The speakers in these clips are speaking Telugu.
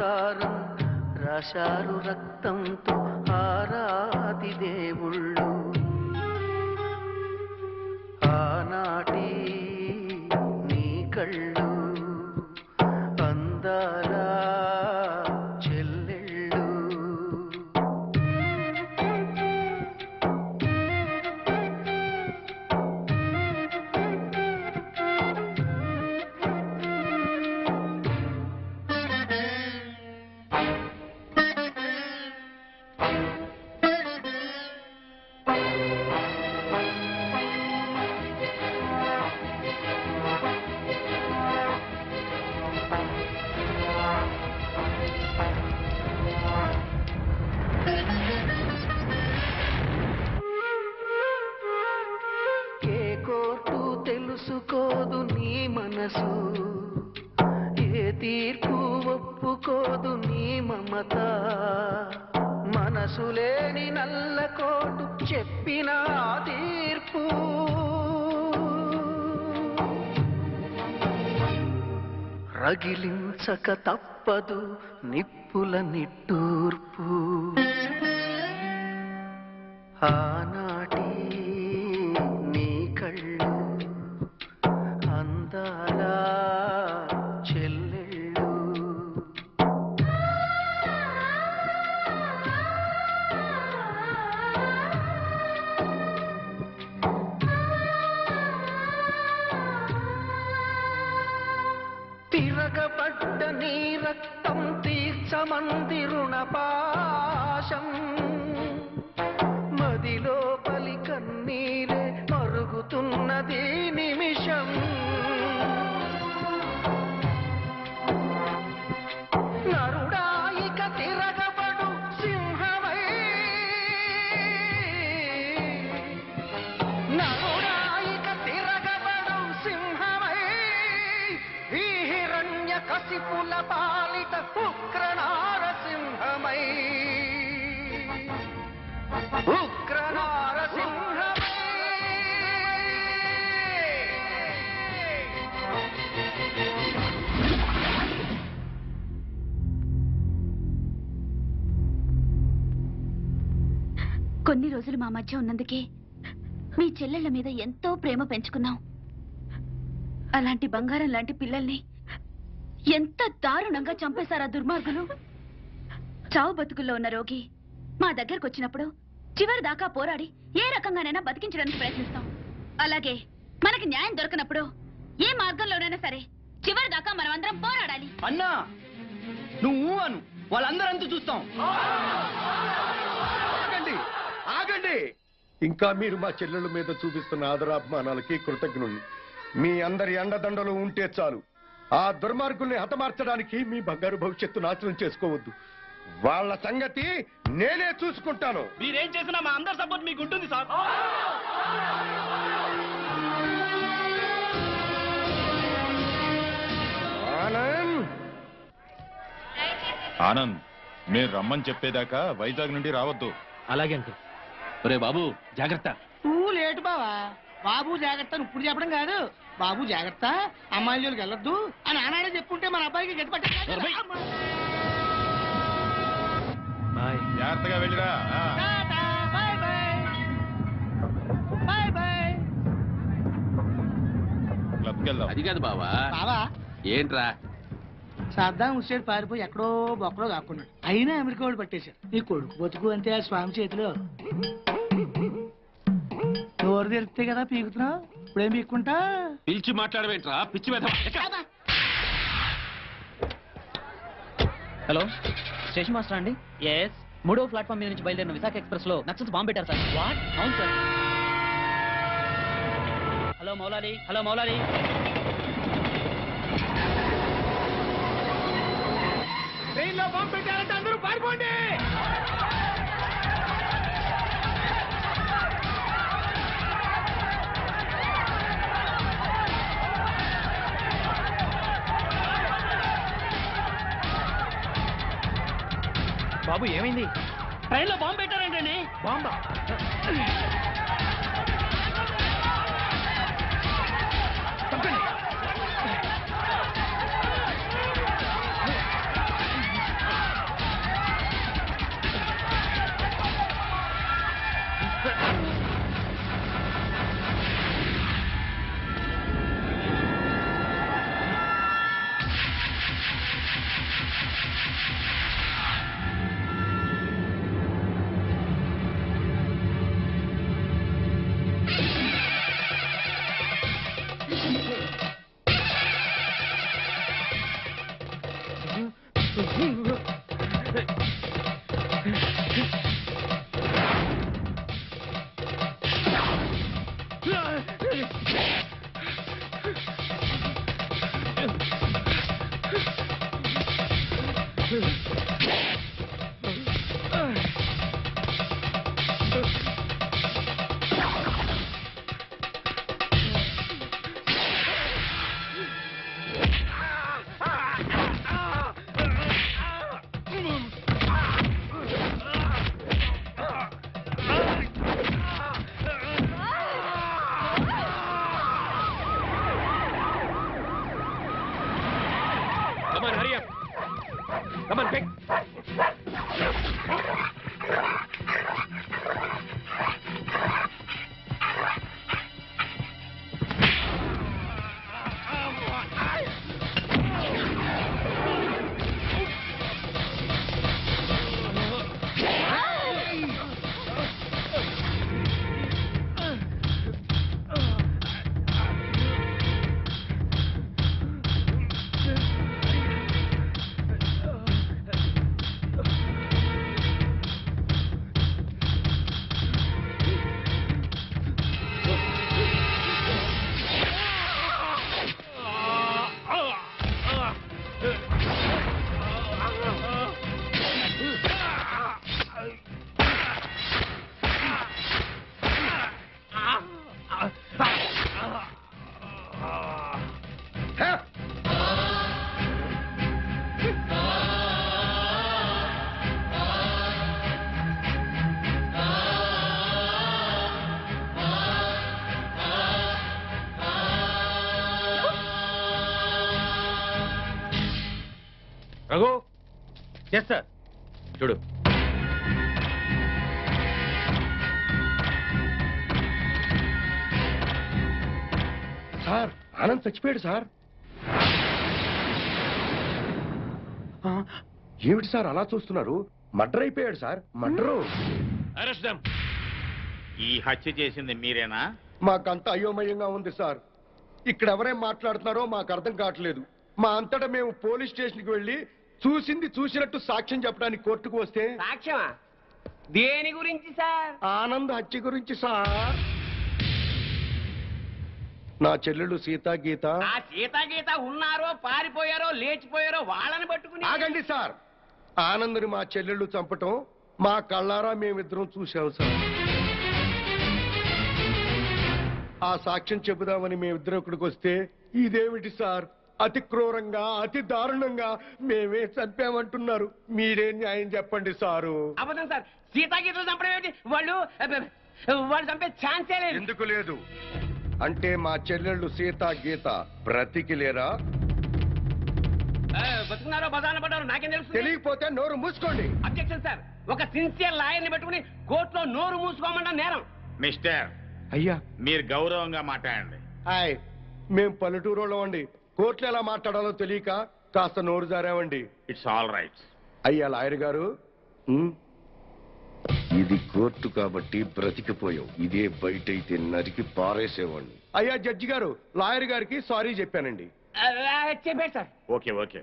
మమకారం రాశారు రక్తంతో ఆరాది దేవుళ్ళు. ఆనాటి నీ కళ్ళు రగిలించక తప్పదు నిప్పుల నిట్టూర్పు హిరణ్య పాలిత పాలిట సింహమై ఉగ్రనార కొన్ని రోజులు మా మధ్య ఉన్నందుకే మీ చెల్లెళ్ళ మీద ఎంతో ప్రేమ పెంచుకున్నాం. అలాంటి బంగారం లాంటి పిల్లల్ని ఎంత దారుణంగా చంపేశారా దుర్మార్గులు? చావు బతుకుల్లో ఉన్న రోగి మా దగ్గరకు వచ్చినప్పుడు చివరి దాకా పోరాడి ఏ రకంగానైనా బతికించడానికి ప్రయత్నిస్తాం. అలాగే మనకి న్యాయం దొరకనప్పుడు ఏ మార్గంలోనైనా సరే చివరి దాకా మనం అందరం పోరాడాలి. అన్నా నువ్వు అను. వాళ్ళందరంతా చూస్తాం. ఆగండి ఆగండి. ఇంకా మీరు మా చెల్లెల మీద చూపిస్తున్న ఆదరాభిమానాలకి కృతజ్ఞుణ్ణి మీ అందరి అండదండలు ఉంటే చాలు. ఆ దుర్మార్గుల్ని హతమార్చడానికి మీ బంగారు భవిష్యత్తు నాశనం చేసుకోవద్దు. వాళ్ళ సంగతి నేనే చూసుకుంటాను. మీరేం చేసినా మా అందరి సపోర్ట్ మీకు ఉంటుంది సార్. ఆనంద్! ఆనంద్ మీరు రమ్మని చెప్పేదాకా వైజాగ్ నుండి రావద్దు. అలాగే అంకుల్. ఒరే బాబు జాగ్రత్త. లేటు బావా. బాబు జాగ్రత్త అని ఇప్పుడు చెప్పడం కాదు. బాబు జాగ్రత్త అమ్మాయిల జోలికి వెళ్ళొద్దు అని ఆనాడే చెప్పుంటే మన అబ్బాయికి గతి నోర్మై. పట్టే బాయ్. జాగ్రత్తగా వెళ్ళిరా. అది కాదు బావా. బావా? ఏంట్రా? సద్దాం హుస్సేన్ పారిపోయి ఎక్కడో బొక్కలో దాక్కున్నాడు. అయినా అమెరికా వాడు పట్టేశారు. నీ కొడుకు బతుకు అంతే ఆ స్వామి చేతిలో. నోరు తెరిస్తే కదా పీకుతున్నావు? ఇప్పుడేం పీక్కుంటా? పిలిచి మాట్లాడవేంట్రా? పిచ్చి హలో స్టేషన్ మాస్టర్ అండి? ఎస్ మూడో ప్లాట్ఫామ్ మీద నుంచి బయలుదేరిన విశాఖ ఎక్స్ప్రెస్లో నక్సల్స్ బాంబు పెట్టారు సార్. వాట్ అవును sir. Hello Moulali. Hello Moulali. ట్రైన్లో బాంబు బాబు ఏమైంది? ట్రైన్లో బాంబు పెట్టారంటండి? బాంబా? Come on, hurry up. Come on, quick. Yes sir చూడు. సార్ ఆనంద్ చచ్చిపోయాడు సార్. ఏమిటి సార్ అలా చూస్తున్నారు? మర్డర్ అయిపోయాడు సార్. మర్డరు. అరెస్ట్ ఈ హత్య చేసింది మీరేనా? మాకంత అయోమయంగా ఉంది సార్. ఇక్కడ ఎవరేం మాట్లాడుతున్నారో మాకు అర్థం కావట్లేదు. మా అంతటా మేము పోలీస్ స్టేషన్కి వెళ్ళి చూసింది చూసినట్టు సాక్ష్యం చెప్పడానికి కోర్టుకు వస్తే? సాక్ష్యమా? దేని గురించి సార్? ఆనంద్ హత్య గురించి సార్. నా చెల్లెలు సీత గీత. ఆ సీత గీత ఉన్నారో పారిపోయారో లేచిపోయారో వాళ్ళని పట్టుకుని ఆగండి సార్. ఆనంద్ని మా చెల్లెళ్ళు చంపటం మా కళ్ళారా మేమిద్దరం చూసాం సార్. ఆ సాక్ష్యం చెబుదామని మేమిద్దరం ఇక్కడికి వస్తే ఇదేమిటి సార్? అతి క్రూరంగా అతి దారుణంగా మేమే చంపామంటున్నారు. మీరే న్యాయం చెప్పండి సారు. అబద్ధం సార్. సీతా గీతలు చంపడం ఏమిటి? వాళ్ళు వాళ్ళు చంపే ఛాన్సే లేదు. ఎందుకు లేదు? అంటే మా చెల్లెళ్ళు సీత గీత బ్రతికి లేరా? బతుకున్నారో బదాన పడ్డారో నాకేం తెలుసు తెలియకపోతే నోరు మూసుకోండి. అబ్జెక్షన్ సార్ ఒక సిన్సియర్ లాయర్ని పెట్టుకుని కోర్టులో నోరు మూసుకోమన్న నేరం. మిస్టర్ అయ్యా. మీరు గౌరవంగా మాట్లాడండి. హాయ్. మేం పల్లెటూరు అండి. కోర్టులో ఎలా మాట్లాడాలో తెలియక కాస్త నోరు జారామండి ఇట్స్ ఆల్ రైట్ అయ్యా లాయర్ గారు. ఉమ్, ఇది కోర్టు కాబట్టి బ్రతికిపోయావు. ఇదే బయట అయితే నరికి పారేసేవాడిని అయ్యా జడ్జి గారు లాయర్ గారికి సారీ చెప్పానండి. చెప్పాడు సార్. ఓకే ఓకే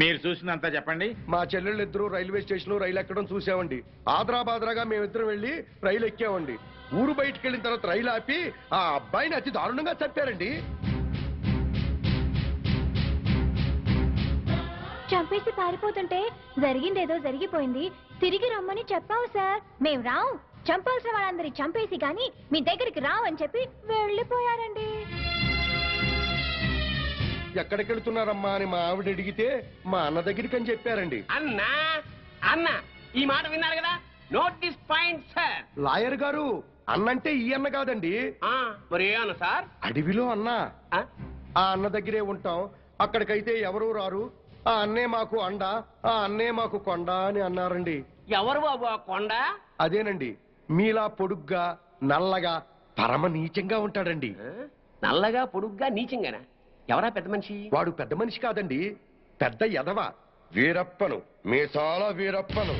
మీరు చూసినంత చెప్పండి. మా చెల్లెళ్ళు ఇద్దరు రైల్వే స్టేషన్లో రైలు ఎక్కడం చూసామండి. ఆదరా బాదరాగా మేమిద్దరం వెళ్ళి రైలు ఎక్కామండి. ఊరు బయటికి వెళ్ళిన తర్వాత రైలు ఆపి ఆ అబ్బాయిని అతి దారుణంగా చంపారండి. చంపేసి పారిపోతుంటే జరిగిందేదో జరిగిపోయింది. తిరిగి రమ్మని చెప్పావు సార్. మేం రావు చంపాల్సిన వాళ్ళందరి చంపేసి గాని మీ దగ్గరికి రావు అని చెప్పి వెళ్ళిపోయారండి. ఎక్కడికి వెళ్తున్నారమ్మా అని మా ఆవిడ అడిగితే మా అన్న దగ్గరికి అని చెప్పారండి. అన్నా అన్న ఈ మాట విన్నారు కదా? Note this point sir lawyer గారు అన్నంటే ఈ అన్న కాదండి. మరి ఏ అన్న సార్? అడవిలో అన్న. ఆ? ఆ అన్న దగ్గరే ఉంటాం. అక్కడికైతే ఎవరూ రారు. ఆ అన్నే మాకు అండ ఆ అన్నే మాకు కొండ అని అన్నారండి. ఎవరు బాబు ఆ కొండ? అదేనండి మీలా పొడుగ్గా నల్లగా పరమ నీచంగా ఉంటాడండి? నల్లగా పొడుగ్గా నీచంగానా? ఎవరా పెద్ద మనిషి? వాడు పెద్ద మనిషి కాదండి పెద్ద ఎదవ వీరప్పను మీసాల వీరప్పను?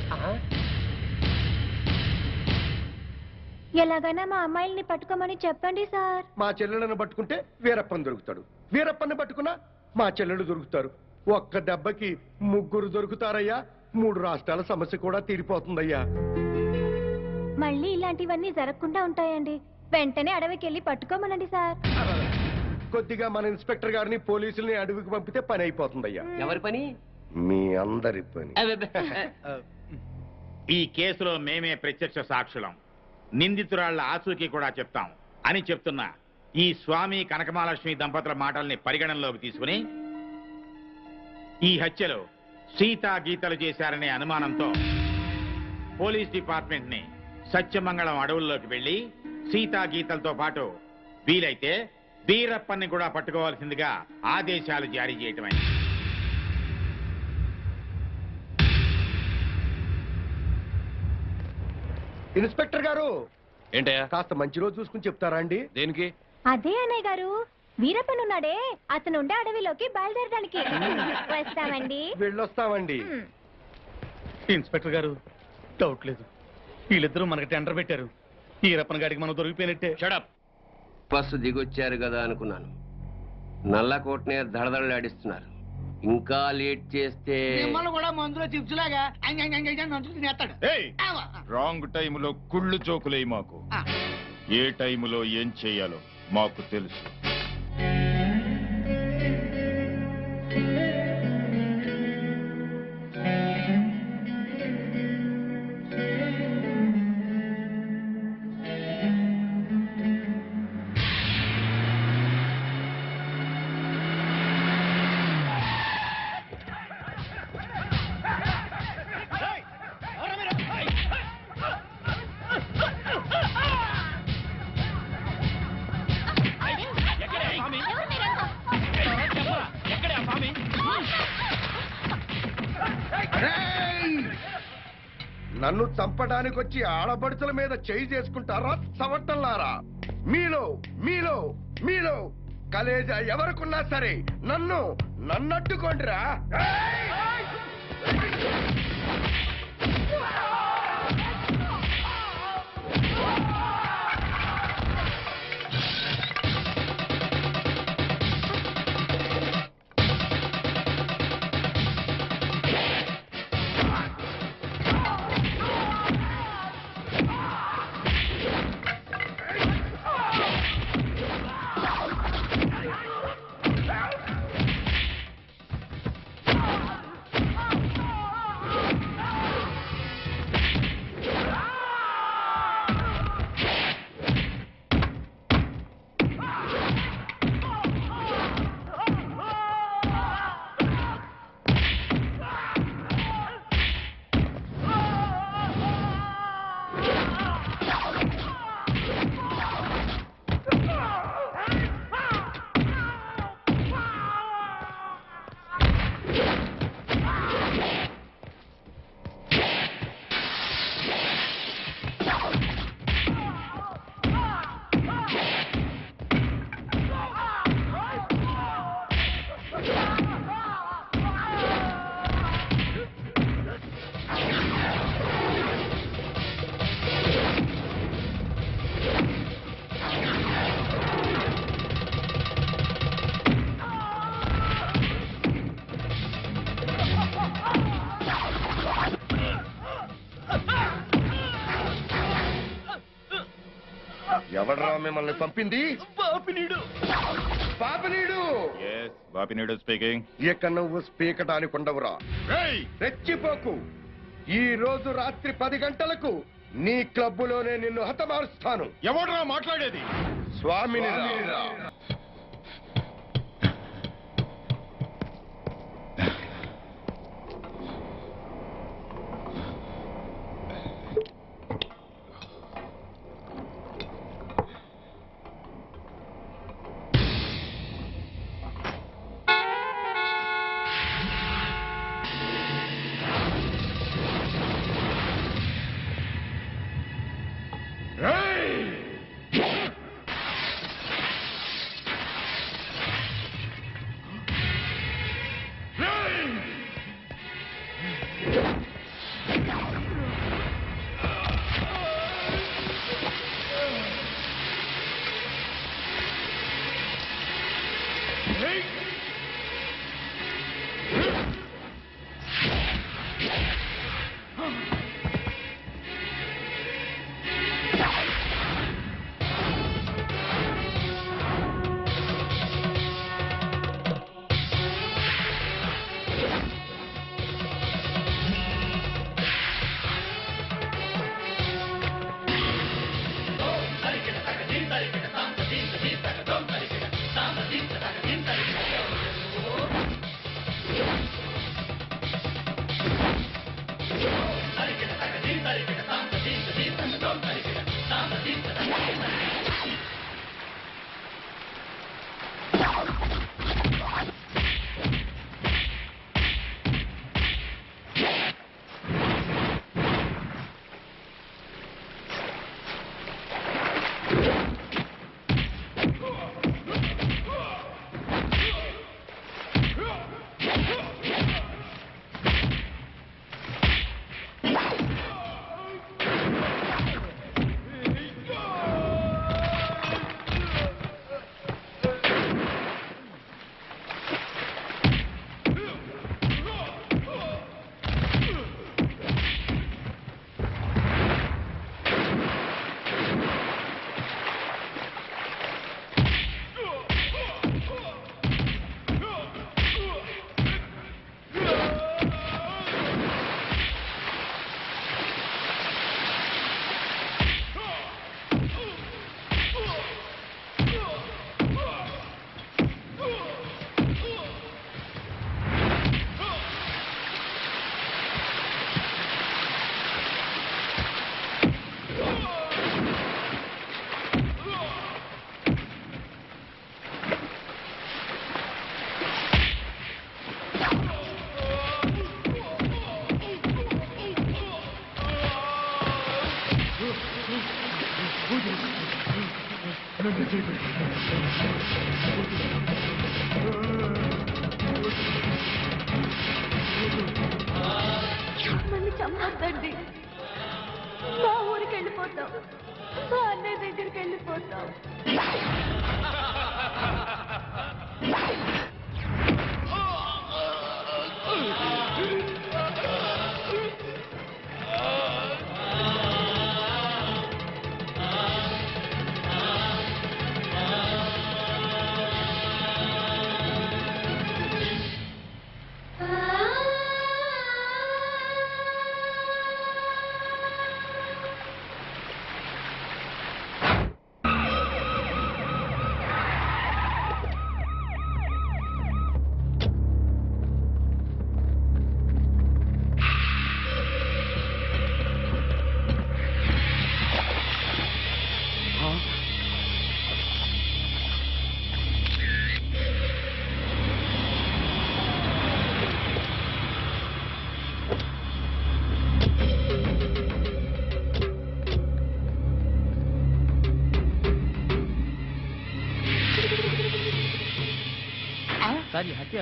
ఎలాగైనా మా అమ్మాయిల్ని పట్టుకోమని చెప్పండి సార్. మా చెల్లెలను పట్టుకుంటే వీరప్పని దొరుకుతాడు. వీరప్పని పట్టుకున్నా మా చెల్లెలు దొరుకుతారు. ఒక్క దెబ్బకి ముగ్గురు దొరుకుతారయ్యా. మూడు రాష్ట్రాల సమస్య కూడా తీరిపోతుందయ్యా. మళ్ళీ ఇలాంటివన్నీ జరగకుండా ఉంటాయండి. వెంటనే అడవికి వెళ్ళి పట్టుకోమనండి సార్. కొద్దిగా మన ఇన్స్పెక్టర్ గారిని పోలీసుల్ని అడవికి పంపితే పని అయిపోతుందయ్యా. ఎవరి పని? మీ అందరి పని. ఈ కేసులో మేమే ప్రత్యక్ష సాక్షులం. నిందితురాళ్ళ ఆచూకీ కూడా చెప్తాం. అని చెప్తున్నా. ఈ స్వామి కనకమహాలక్ష్మి దంపతుల మాటల్ని పరిగణనలోకి తీసుకుని ఈ హత్యలో సీతా గీతలు చేశారనే అనుమానంతో పోలీస్ డిపార్ట్మెంట్ని సత్యమంగళం అడవుల్లోకి వెళ్ళి సీతా గీతలతో పాటు వీలైతే వీరప్పన్ని కూడా పట్టుకోవాల్సిందిగా ఆదేశాలు జారీ చేయటమైంది ఇన్స్పెక్టర్ గారు ఏంటయ్యా? కాస్త మంచి రోజు చూసుకుని చెప్తారా అండి? దేనికి? అదే అన్నయ్య గారు. వీరప్పనున్నాడే. అతను ఉండే అడవిలోకి బయలుదేరడానికి. వస్తామండి. వెళ్ళొస్తామండి. ఇన్స్పెక్టర్ గారు డౌట్ లేదు. వీళ్ళిద్దరూ మనకి టెండర్ పెట్టారు. ఈ రప్పన గాడికి మనం దొరికిపోయినట్టే. షడప్ బస్సు దిగొచ్చారు కదా అనుకున్నాను. నల్లకోటనే దడదడలాడిస్తున్నారు ఇంకా లేట్ చేస్తే మిమ్మల్ని కూడా మందులో చిప్స్ లాగా తినేస్తాడు. రాంగ్ టైములో కుళ్ళు జోకులే మాకు. ఏ టైములో ఏం చేయాలో మాకు తెలుసు. నన్ను చంపడానికి వచ్చి ఆడబడుతుల మీద చేయి చేసుకుంటారా చవట్టంలారా మీలో మీలో మీలో కలేజా ఎవరికున్నా సరే నన్ను నన్నట్టుకోండిరా. మిమ్మల్ని పంపింది? పాపినీడు పాపనీడు బాపినేడు స్పీకింగ్ ఇక నువ్వు స్పీకటానికి ఉండవురా రెచ్చిపోకు. ఈ రోజు రాత్రి పది గంటలకు నీ క్లబ్బులోనే నిన్ను హతమారుస్తాను. ఎవడ్రా మాట్లాడేది? స్వామిని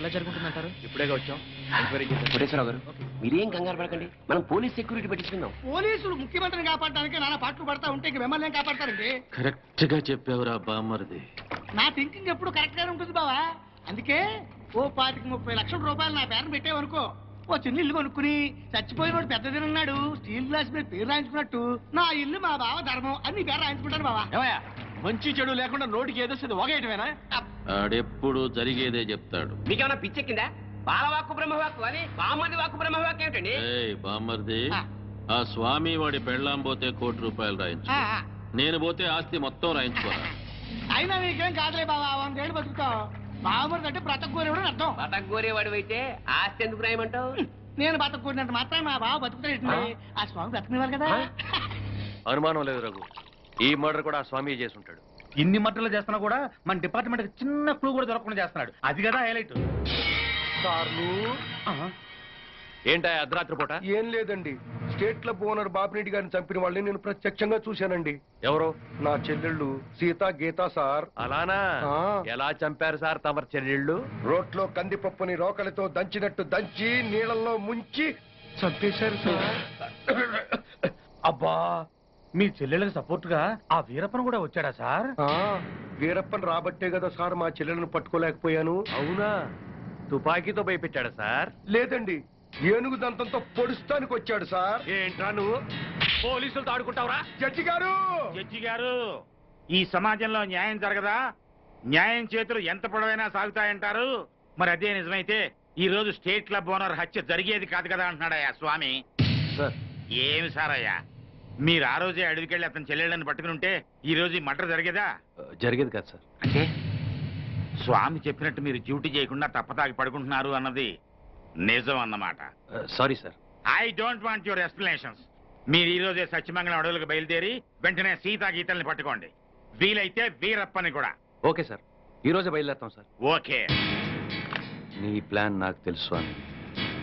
ఎలా జరుగుతుందంటారు? ఇప్పుడే వచ్చాం. ఎంక్వైరీ కోటేశ్వరరావు గారు మీరేం కంగారు పడకండి. మనం పోలీస్ సెక్యూరిటీ పెట్టించుకుందాం. పోలీసులు ముఖ్యమంత్రిని కాపాడడానికి నానా పాటలు పడతా ఉంటే ఇంక మిమ్మల్ని ఏం కాపాడతారండి? కరెక్ట్గా చెప్పావురా బామ్మరిది. నా థింకింగ్ ఎప్పుడు కరెక్ట్ గానే ఉంటుంది బావా. అందుకే ఓ పాతికి ముప్పై లక్షల రూపాయలు నా పేరు పెట్టేవనుకో ఓ చిన్న ఇల్లు కొనుక్కుని చచ్చిపోయిన వాడు పెద్ద ఉన్నాడు స్టీల్ గ్లాస్ మీద పేరు రాయించుకున్నట్టు నా ఇల్లు మా బావ ధర్మం అని పేరు రాయించుకుంటాను బావా. ఏమయ్యా? మంచి చెడు లేకుండా నోటికి ఏదో ఒకేయటమేనా ఆడెప్పుడు జరిగేదే చెప్తాడు. మీకేమైనా పిచ్చెక్కిందా? బాలవాక్కు బ్రహ్మవాక్కు అని బామ్మది వాక్కు బ్రహ్మవాక్కు ఏమిటండి? ఏయ్ బామ్మర్ది ఆ. స్వామి వాడి పెళ్ళాం పోతే కోటి రూపాయలు రాయించు. నేను పోతే ఆస్తి మొత్తం రాయించుకోరా అయినా నీకేం కాదులే బావా వందేళ్ళు బతుకుతావు బావమరిది అంటే బ్రతకూరేవాడు అని అర్థం. బతక గోరేవాడు అయితే ఆస్తి ఎందుకు రాయమంటావు? నేను బతకూరినంత మాత్రం మా బావ బతుకుతాడు ఆ? స్వామి బ్రతకనివ్వాలి కదా. అనుమానం లేదు రఘు. ఈ మర్డర్ కూడా ఆ స్వామి చేసి ఉంటాడు. ఇన్ని మట్టలు చేస్తున్నా కూడా మన డిపార్ట్మెంట్ చిన్న క్లూ కూడా దొరకకుండా చేస్తున్నాడు. అది కదా హైలైట్. సార్లు ఏంటా అర్ధరాత్రి పూట? ఏం లేదండి. స్టేట్ క్లబ్ ఓనర్ బాపిరెడ్డి గారిని చంపిన వాళ్ళని నేను ప్రత్యక్షంగా చూశానండి. ఎవరు? నా చెల్లెళ్ళు సీత గీత సార్. అలానా? ఆ. ఎలా చంపారు సార్ తమరు చెల్లెళ్ళు? రోట్లో కందిపప్పుని రోకలితో దంచినట్టు దంచి నీళ్ళల్లో ముంచి చంపేశారు సార్. అబ్బా! మీ చెల్లెళ్ళకి సపోర్ట్గా ఆ వీరప్పన్ కూడా వచ్చాడా సార్? ఆ, వీరప్పన్ రాబట్టే కదా సార్ మా చెల్లెలను పట్టుకోలేకపోయాను. అవునా? తుపాకీతో భయపెట్టాడా సార్? లేదండి ఏనుగు దంతంతో పొడుస్తానికి వచ్చాడు సార్. ఏంట్రా నువ్వు? పోలీసులతో ఆడుకుంటావురా? జడ్జి గారు జడ్జి గారు ఈ సమాజంలో న్యాయం జరగదా? న్యాయం చేతులు ఎంత పొడవైనా సాగుతాయంటారు? మరి అదే నిజమైతే ఈ రోజు స్టేట్ క్లబ్ ఓనర్ హత్య జరిగేది కాదు కదా అంటున్నాడయ్యా స్వామి. సార్. ఏమి సారయ్యా? మీరు ఆ రోజే అడవికెళ్ళి అతని చెల్లెళ్ళని పట్టుకుని ఉంటే ఈ రోజు ఈ మటర్ జరిగేదా? జరిగేది కాదు సార్. అంటే? స్వామి చెప్పినట్టు మీరు డ్యూటీ చేయకుండా తప్పతాగి పడుకుంటున్నారు అన్నది నిజం అన్నమాట. Sorry sir. I don't want your explanations మీరు ఈ రోజే సత్యమంగళం అడవులకు బయలుదేరి వెంటనే సీతా గీతల్ని పట్టుకోండి. వీలైతే వీరప్పని కూడా. Okay sir. ఈ రోజే బయలుదేరుతాం సార్. ఓకే. నీ ప్లాన్ నాకు తెలుసు స్వామి.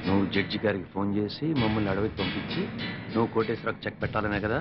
నువ్వు జడ్జి గారికి ఫోన్ చేసి మమ్మల్ని అడవికి పంపించి నువ్వు కోటేశ్వరకు చెక్ పెట్టాలనే కదా?